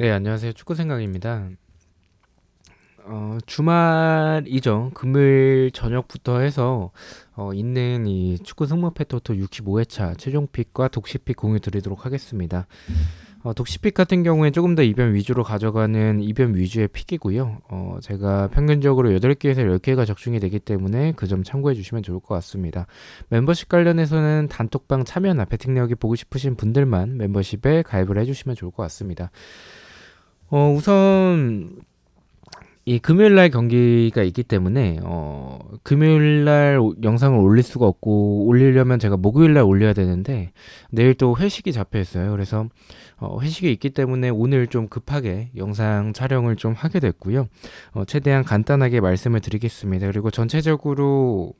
네, 안녕하세요. 축구 생각입니다. 어, 주말이죠. 금요일 저녁부터 해서 어, 있는 이 축구 승부 패토토 65회차 최종 픽과 독시픽 공유 드리도록 하겠습니다. 어, 독시픽 같은 경우에 조금 더 이변 위주로 가져가는 이변 위주의 픽이고요. 어, 제가 평균적으로 8개에서 10개가 적중이 되기 때문에 그 점 참고해 주시면 좋을 것 같습니다. 멤버십 관련해서는 단톡방 참여나 배팅내기 보고 싶으신 분들만 멤버십에 가입을 해 주시면 좋을 것 같습니다. 어, 우선 이 금요일 날 경기가 있기 때문에 어, 금요일 날 오- 영상을 올릴 수가 없고 올리려면 제가 목요일 날 올려야 되는데 내일 또 회식이 잡혀 있어요. 그래서 어, 회식이 있기 때문에 오늘 좀 급하게 영상 촬영을 좀 하게 됐고요. 어, 최대한 간단하게 말씀을 드리겠습니다. 그리고 전체적으로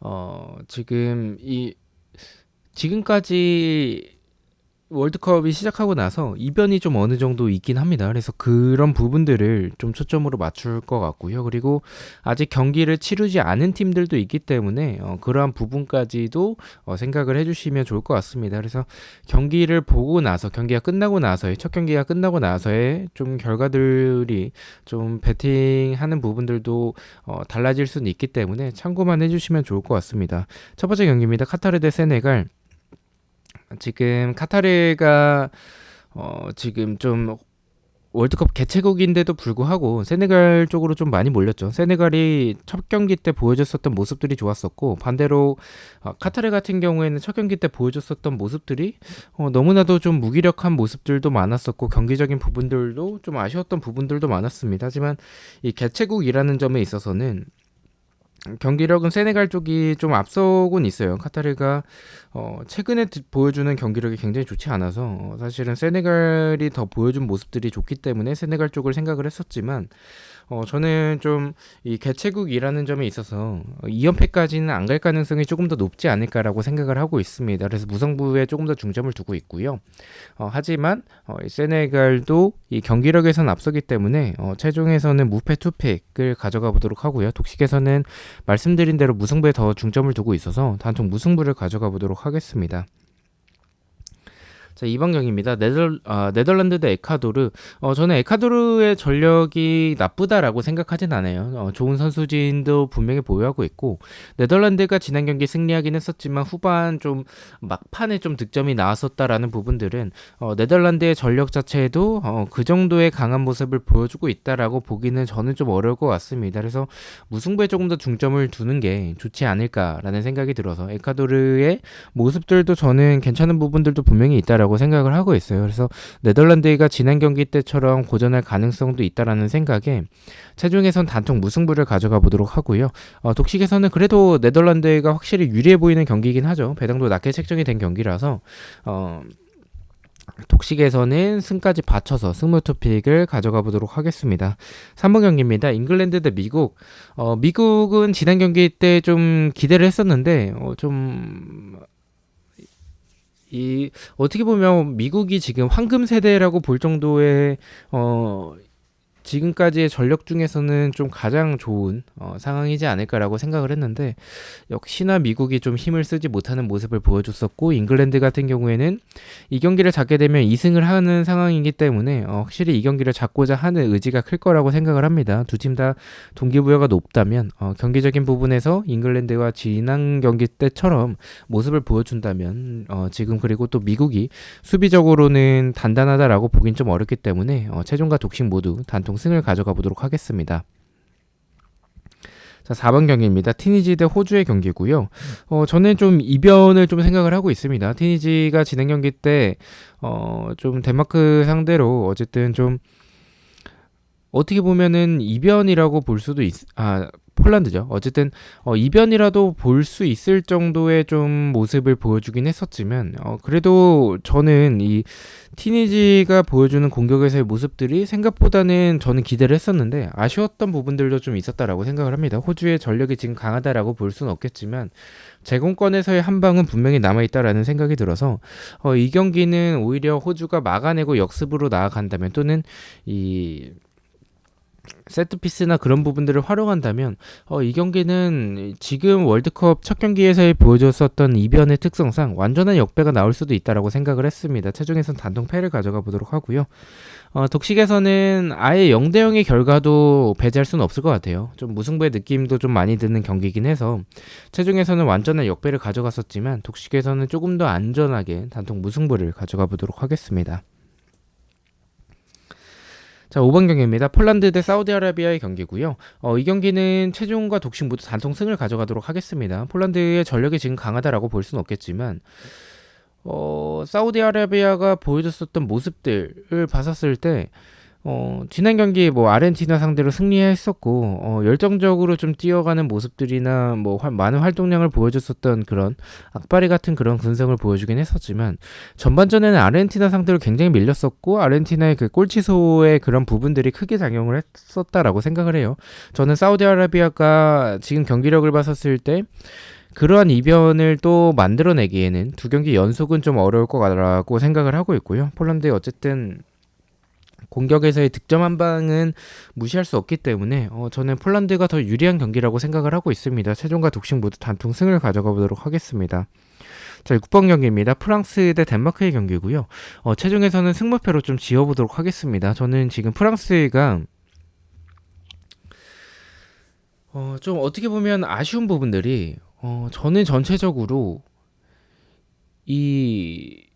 어, 지금 이 지금까지 월드컵이 시작하고 나서 이변이 좀 어느 정도 있긴 합니다. 그래서 그런 부분들을 좀 초점으로 맞출 것 같고요. 그리고 아직 경기를 치르지 않은 팀들도 있기 때문에 어, 그러한 부분까지도 어, 생각을 해주시면 좋을 것 같습니다. 그래서 경기를 보고 나서 경기가 끝나고 나서의 첫 경기가 끝나고 나서의 좀 결과들이 좀 배팅하는 부분들도 어, 달라질 수는 있기 때문에 참고만 해주시면 좋을 것 같습니다. 첫 번째 경기입니다. 카타르 대 세네갈. 지금 카타르가 어 지금 좀 월드컵 개최국인데도 불구하고 세네갈 쪽으로 좀 많이 몰렸죠. 세네갈이 첫 경기 때 보여줬었던 모습들이 좋았었고 반대로 어, 카타르 같은 경우에는 첫 경기 때 보여줬었던 모습들이 어, 너무나도 좀 무기력한 모습들도 많았었고 경기적인 부분들도 좀 아쉬웠던 부분들도 많았습니다. 하지만 이 개최국이라는 점에 있어서는 경기력은 세네갈 쪽이 좀 앞서곤 있어요. 카타르가 어, 최근에 드- 보여주는 경기력이 굉장히 좋지 않아서 어, 사실은 세네갈이 더 보여준 모습들이 좋기 때문에 세네갈 쪽을 생각을 했었지만 어, 저는 좀 이 개최국이라는 점에 있어서 2연패까지는 안 갈 가능성이 조금 더 높지 않을까라고 생각을 하고 있습니다. 그래서 무승부에 조금 더 중점을 두고 있고요. 어, 하지만 어, 이 세네갈도 이 경기력에선 앞서기 때문에 어, 최종에서는 무패 투픽을 가져가 보도록 하고요. 독식에서는 말씀드린 대로 무승부에 더 중점을 두고 있어서 단통 무승부를 가져가 보도록 하겠습니다. 자, 2번 경기입니다. 네덜, 아, 네덜란드 대 에콰도르. 어, 저는 에콰도르의 전력이 나쁘다라고 생각하진 않아요. 어, 좋은 선수진도 분명히 보유하고 있고, 네덜란드가 지난 경기 승리하긴 했었지만 후반 좀 막판에 좀 득점이 나왔었다라는 부분들은 어, 네덜란드의 전력 자체도 어, 그 정도의 강한 모습을 보여주고 있다라고 보기는 저는 좀 어려울 것 같습니다. 그래서 무승부에 조금 더 중점을 두는 게 좋지 않을까라는 생각이 들어서 에콰도르의 모습들도 저는 괜찮은 부분들도 분명히 있다라고 생각을 하고 있어요. 그래서 네덜란드가 지난 경기 때처럼 고전할 가능성도 있다라는 생각에 최종에선 단통 무승부를 가져가 보도록 하고요. 어, 독식에서는 그래도 네덜란드가 확실히 유리해 보이는 경기이긴 하죠. 배당도 낮게 책정이 된 경기라서 어, 독식에서는 승까지 받쳐서 승무 투픽을 가져가 보도록 하겠습니다. 3번 경기입니다. 잉글랜드 대 미국. 어, 미국은 지난 경기 때 좀 기대를 했었는데 어, 좀 이 어떻게 보면 미국이 지금 황금 세대라고 볼 정도의 어 지금까지의 전력 중에서는 좀 가장 좋은 어, 상황이지 않을까라고 생각을 했는데 역시나 미국이 좀 힘을 쓰지 못하는 모습을 보여줬었고 잉글랜드 같은 경우에는 이 경기를 잡게 되면 2승을 하는 상황이기 때문에 어, 확실히 이 경기를 잡고자 하는 의지가 클 거라고 생각을 합니다. 두 팀 다 동기부여가 높다면 어, 경기적인 부분에서 잉글랜드와 지난 경기 때처럼 모습을 보여준다면 어, 지금 그리고 또 미국이 수비적으로는 단단하다라고 보긴 좀 어렵기 때문에 어, 최종과 독식 모두 단통 승을 가져가 보도록 하겠습니다. 자, 4번 경기입니다. 티니지 대 호주의 경기고요. 어, 저는 좀 이변을 좀 생각을 하고 있습니다. 티니지가 진행 경기 때, 어, 좀 덴마크 상대로 어쨌든 좀 어떻게 보면은 이변이라고 볼 수도 있, 아, 폴란드죠. 어쨌든 어, 이변이라도 볼 수 있을 정도의 좀 모습을 보여주긴 했었지만 어, 그래도 저는 이 티니지가 보여주는 공격에서의 모습들이 생각보다는 저는 기대를 했었는데 아쉬웠던 부분들도 좀 있었다라고 생각을 합니다. 호주의 전력이 지금 강하다라고 볼 수는 없겠지만 제공권에서의 한 방은 분명히 남아 있다라는 생각이 들어서 어, 이 경기는 오히려 호주가 막아내고 역습으로 나아간다면 또는 이 세트피스나 그런 부분들을 활용한다면 어, 이 경기는 지금 월드컵 첫 경기에서 보여줬었던 이변의 특성상 완전한 역배가 나올 수도 있다라고 생각을 했습니다. 최종에선 단통 패를 가져가 보도록 하고요. 어, 독식에서는 아예 0대 0의 결과도 배제할 수는 없을 것 같아요. 좀 무승부의 느낌도 좀 많이 드는 경기이긴 해서 최종에서는 완전한 역배를 가져갔었지만 독식에서는 조금 더 안전하게 단통 무승부를 가져가 보도록 하겠습니다. 자, 5번 경기입니다. 폴란드 대 사우디아라비아의 경기고요. 어, 이 경기는 최종과 독식 모두 단통 승을 가져가도록 하겠습니다. 폴란드의 전력이 지금 강하다라고 볼 수는 없겠지만 어, 사우디아라비아가 보여줬었던 모습들을 봤었을 때 어, 지난 경기 뭐 아르헨티나 상대로 승리했었고 어, 열정적으로 좀 뛰어가는 모습들이나 뭐 화, 많은 활동량을 보여줬었던 그런 악바리 같은 그런 근성을 보여주긴 했었지만 전반전에는 아르헨티나 상대로 굉장히 밀렸었고 아르헨티나의 그 골치소의 그런 부분들이 크게 작용을 했었다라고 생각을 해요. 저는 사우디아라비아가 지금 경기력을 봤었을 때 그러한 이변을 또 만들어내기에는 두 경기 연속은 좀 어려울 거라고 생각을 하고 있고요. 폴란드의 어쨌든 공격에서의 득점 한 방은 무시할 수 없기 때문에 어, 저는 폴란드가 더 유리한 경기라고 생각을 하고 있습니다. 최종과 독식 모두 단통 승을 가져가 보도록 하겠습니다. 자, 6번 경기입니다. 프랑스 대 덴마크의 경기고요. 어, 최종에서는 승무패로 좀 지어보도록 하겠습니다. 저는 지금 프랑스가 어, 좀 어떻게 보면 아쉬운 부분들이 어, 저는 전체적으로 이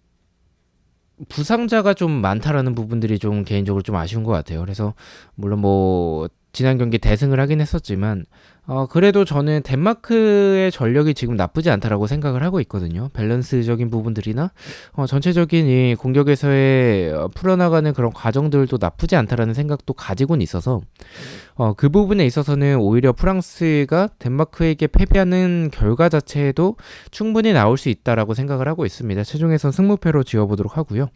부상자가 좀 많다라는 부분들이 좀 개인적으로 좀 아쉬운 것 같아요. 그래서 물론 뭐 지난 경기 대승을 하긴 했었지만 어 그래도 저는 덴마크의 전력이 지금 나쁘지 않다라고 생각을 하고 있거든요. 밸런스적인 부분들이나 어 전체적인 이 공격에서의 어 풀어나가는 그런 과정들도 나쁘지 않다라는 생각도 가지고는 있어서 어, 그 부분에 있어서는 오히려 프랑스가 덴마크에게 패배하는 결과 자체에도 충분히 나올 수 있다라고 생각을 하고 있습니다. 최종에선 승무패로 지어보도록 하고요.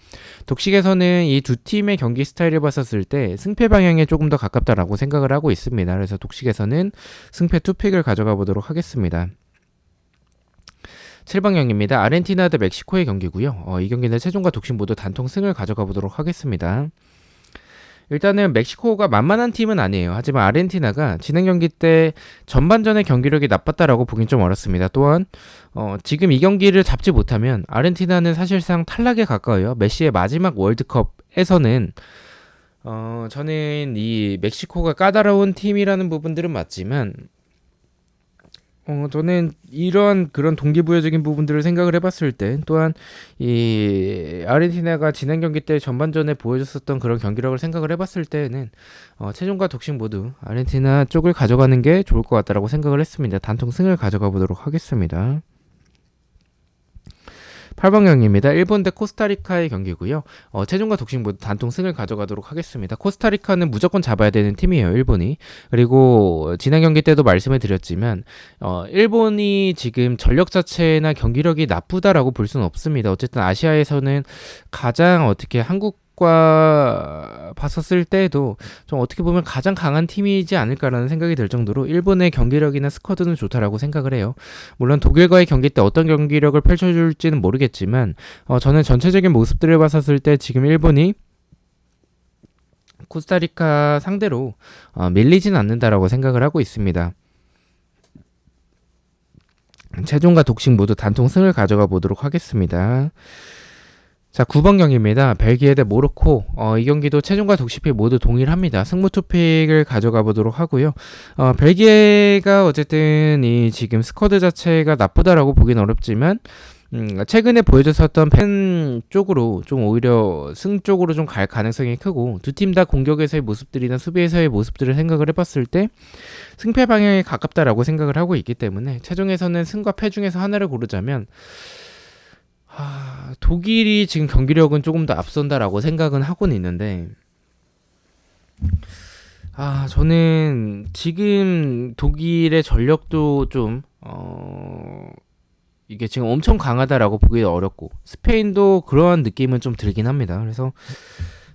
독식에서는 이 두 팀의 경기 스타일을 봤었을 때 승패 방향에 조금 더 가깝다라고 생각을 하고 있습니다. 그래서 독식에서는 승패 투픽을 가져가 보도록 하겠습니다. 7번 경기입니다. 아르헨티나 대 멕시코의 경기고요. 어, 이 경기는 최종과 독식 모두 단통 승을 가져가 보도록 하겠습니다. 일단은 멕시코가 만만한 팀은 아니에요. 하지만 아르헨티나가 진행 경기 때 전반전의 경기력이 나빴다라고 보긴 좀 어렵습니다. 또한 어, 지금 이 경기를 잡지 못하면 아르헨티나는 사실상 탈락에 가까워요. 메시의 마지막 월드컵에서는 어, 저는 이 멕시코가 까다로운 팀이라는 부분들은 맞지만 어, 저는 이런 그런 동기부여적인 부분들을 생각을 해봤을 때 또한 이 아르헨티나가 지난 경기 때 전반전에 보여줬었던 그런 경기력을 생각을 해봤을 때는 어, 최종과 독식 모두 아르헨티나 쪽을 가져가는 게 좋을 것 같다라고 생각을 했습니다. 단통 승을 가져가 보도록 하겠습니다. 8번 경기입니다. 일본 대 코스타리카의 경기고요. 어, 최종과 독식 모두 단통 승을 가져가도록 하겠습니다. 코스타리카는 무조건 잡아야 되는 팀이에요. 일본이. 그리고 지난 경기 때도 말씀을 드렸지만 어, 일본이 지금 전력 자체나 경기력이 나쁘다라고 볼 수는 없습니다. 어쨌든 아시아에서는 가장 어떻게 한국 과 봤었을 때에도 좀 어떻게 보면 가장 강한 팀이지 않을까라는 생각이 들 정도로 일본의 경기력이나 스쿼드는 좋다라고 생각을 해요. 물론 독일과의 경기 때 어떤 경기력을 펼쳐줄지는 모르겠지만 어, 저는 전체적인 모습들을 봤었을 때 지금 일본이 코스타리카 상대로 어, 밀리진 않는다라고 생각을 하고 있습니다. 최종과 독식 모두 단통 승을 가져가 보도록 하겠습니다. 자, 9번 경기입니다. 벨기에 대 모로코. 어, 이 경기도 최종과 독식픽 모두 동일합니다. 승부 투픽을 가져가 보도록 하고요. 어, 벨기에가 어쨌든 이 지금 스쿼드 자체가 나쁘다라고 보긴 어렵지만 음, 최근에 보여줬었던 팬 쪽으로 좀 오히려 승 쪽으로 좀 갈 가능성이 크고 두 팀 다 공격에서의 모습들이나 수비에서의 모습들을 생각을 해봤을 때 승패 방향에 가깝다라고 생각을 하고 있기 때문에 최종에서는 승과 패 중에서 하나를 고르자면 아, 독일이 지금 경기력은 조금 더 앞선다라고 생각은 하고는 있는데 아 저는 지금 독일의 전력도 좀 어, 이게 지금 엄청 강하다라고 보기 어렵고 스페인도 그러한 느낌은 좀 들긴 합니다. 그래서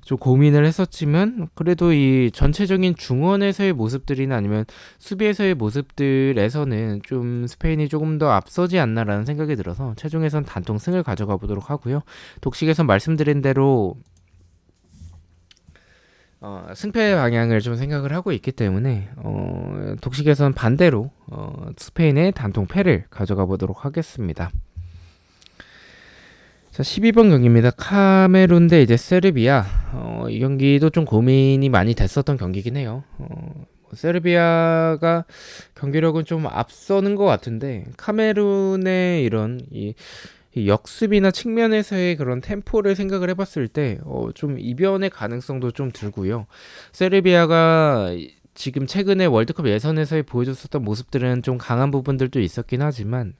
좀 고민을 했었지만 그래도 이 전체적인 중원에서의 모습들이나 아니면 수비에서의 모습들에서는 좀 스페인이 조금 더 앞서지 않나라는 생각이 들어서 최종에선 단통 승을 가져가 보도록 하고요. 독식에서 말씀드린 대로 어, 승패 방향을 좀 생각을 하고 있기 때문에 어, 독식에서는 반대로 어, 스페인의 단통 패를 가져가 보도록 하겠습니다. 자, 12번 경기입니다. 카메룬 대 이제 세르비아. 어, 이 경기도 좀 고민이 많이 됐었던 경기긴 해요. 어, 뭐 세르비아가 경기력은 좀 앞서는 것 같은데 카메룬의 이런 이, 이 역습이나 측면에서의 그런 템포를 생각을 해봤을 때 어, 좀 이변의 가능성도 좀 들고요. 세르비아가 지금 최근에 월드컵 예선에서 보여줬었던 모습들은 좀 강한 부분들도 있었긴 하지만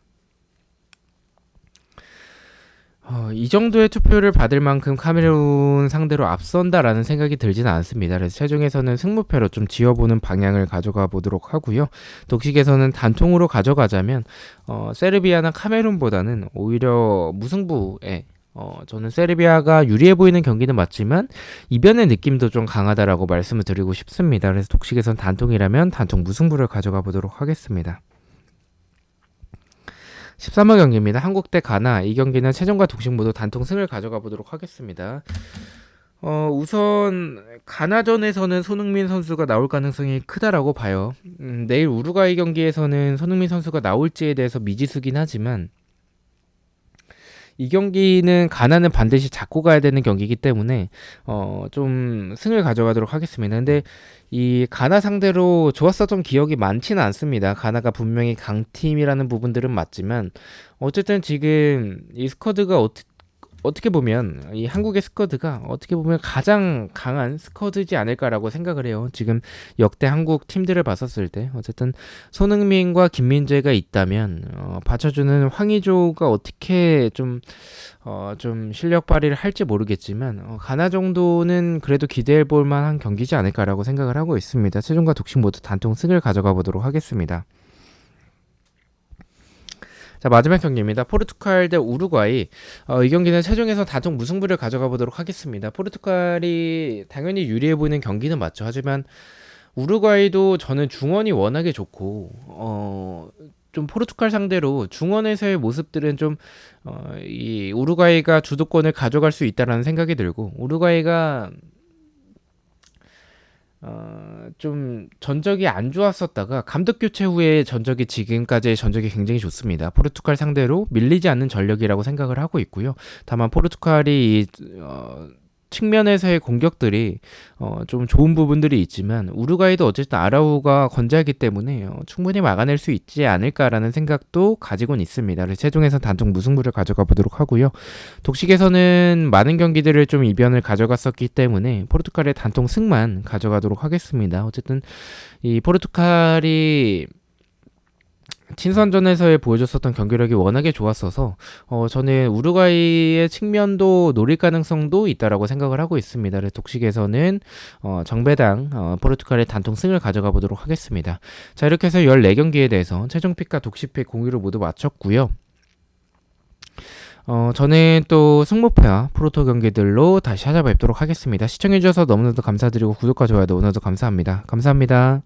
어, 이 정도의 투표를 받을 만큼 카메룬 상대로 앞선다라는 생각이 들지는 않습니다. 그래서 최종에서는 승무패로 좀 지어보는 방향을 가져가 보도록 하고요. 독식에서는 단통으로 가져가자면 어, 세르비아나 카메룬보다는 오히려 무승부에 어, 저는 세르비아가 유리해 보이는 경기는 맞지만 이변의 느낌도 좀 강하다라고 말씀을 드리고 싶습니다. 그래서 독식에선 단통이라면 단통 무승부를 가져가 보도록 하겠습니다. 13번 경기입니다. 한국 대 가나. 이 경기는 최종과 독식 모두 단통 승을 가져가 보도록 하겠습니다. 어, 우선 가나전에서는 손흥민 선수가 나올 가능성이 크다라고 봐요. 음, 내일 우루과이 경기에서는 손흥민 선수가 나올지에 대해서 미지수긴 하지만 이 경기는 가나는 반드시 잡고 가야 되는 경기이기 때문에 어, 좀 승을 가져가도록 하겠습니다. 근데 이 가나 상대로 좋았었던 기억이 많지는 않습니다. 가나가 분명히 강팀이라는 부분들은 맞지만 어쨌든 지금 이 스쿼드가 어떻게 어떻게 보면 이 한국의 스쿼드가 어떻게 보면 가장 강한 스쿼드지 않을까라고 생각을 해요. 지금 역대 한국 팀들을 봤었을 때 어쨌든 손흥민과 김민재가 있다면 어, 받쳐주는 황의조가 어떻게 좀 어, 좀 실력 발휘를 할지 모르겠지만 어, 가나 정도는 그래도 기대해 볼 만한 경기지 않을까라고 생각을 하고 있습니다. 최종과 독식 모두 단통 승을 가져가 보도록 하겠습니다. 자 마지막 경기입니다. 포르투갈 대 우루과이. 어, 이 경기는 최종에서 단통 무승부를 가져가 보도록 하겠습니다. 포르투갈이 당연히 유리해 보이는 경기는 맞죠. 하지만 우루과이도 저는 중원이 워낙에 좋고 어. 좀 포르투갈 상대로 중원에서의 모습들은 좀 어, 이 우루과이가 주도권을 가져갈 수 있다라는 생각이 들고 우루과이가 어, 좀 전적이 안 좋았었다가 감독 교체 후에 전적이 지금까지의 전적이 굉장히 좋습니다. 포르투갈 상대로 밀리지 않는 전력이라고 생각을 하고 있고요. 다만 포르투갈이 이, 어, 측면에서의 공격들이 어, 좀 좋은 부분들이 있지만 우루과이도 어쨌든 아라우가 건재하기 때문에 어, 충분히 막아낼 수 있지 않을까라는 생각도 가지고는 있습니다. 최종에서 단통 무승부를 가져가 보도록 하고요. 독식에서는 많은 경기들을 좀 이변을 가져갔었기 때문에 포르투갈의 단통 승만 가져가도록 하겠습니다. 어쨌든 이 포르투갈이 친선전에서의 보여줬었던 경기력이 워낙에 좋았어서 어, 저는 우루과이의 측면도 노릴 가능성도 있다라고 생각을 하고 있습니다. 그래서 독식에서는 어, 정배당 어, 포르투갈의 단통 승을 가져가 보도록 하겠습니다. 자 이렇게 해서 14경기에 대해서 최종 픽과 독식픽 공유를 모두 마쳤고요. 어, 저는 또 승무패와 프로토 경기들로 다시 찾아뵙도록 하겠습니다. 시청해주셔서 너무나도 감사드리고 구독과 좋아요도 오늘도 감사합니다. 감사합니다.